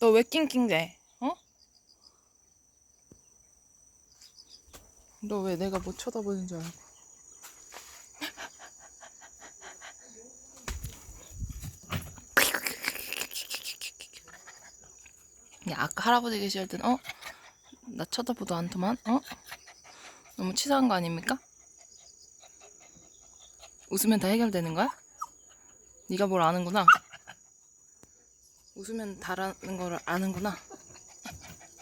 너 왜 낑낑대? 어? 너 왜 내가 못 쳐다보는 줄 알고? 야, 아까 할아버지 계실 땐, 어? 나 쳐다보도 않더만, 어? 너무 치사한 거 아닙니까? 웃으면 다 해결되는 거야? 네가 뭘 아는구나. 웃으면 다라는 걸 아는구나.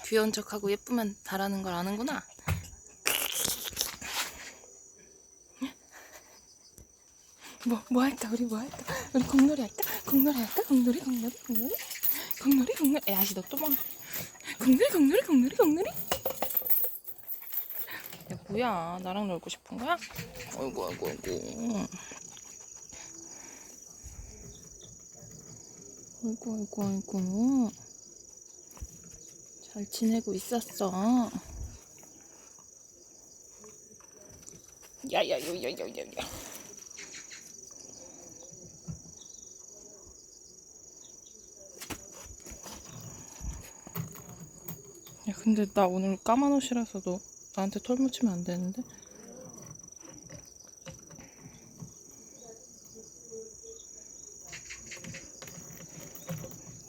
귀여운 척하고 예쁘면 다라는 걸 아는구나. 뭐, 뭐 할까? 우리 뭐 할까? 우리 공놀이 할까? 공놀이 할까? 공놀이, 공놀이, 공놀이? 공놀이, 공놀이. 야, 아씨, 너또 뭐. 공놀이, 공놀이, 공놀이, 공놀이? 야, 뭐야. 나랑 놀고 싶은 거야? 아이고, 아이고, 아이고. 아이고, 아이고, 아이고. 잘 지내고 있었어. 야야야야야야야. 야, 근데 나 오늘 까만 옷이라서 너 나한테 털 묻히면 안 되는데?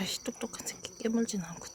아이씨 똑똑한 새끼 깨물진 않고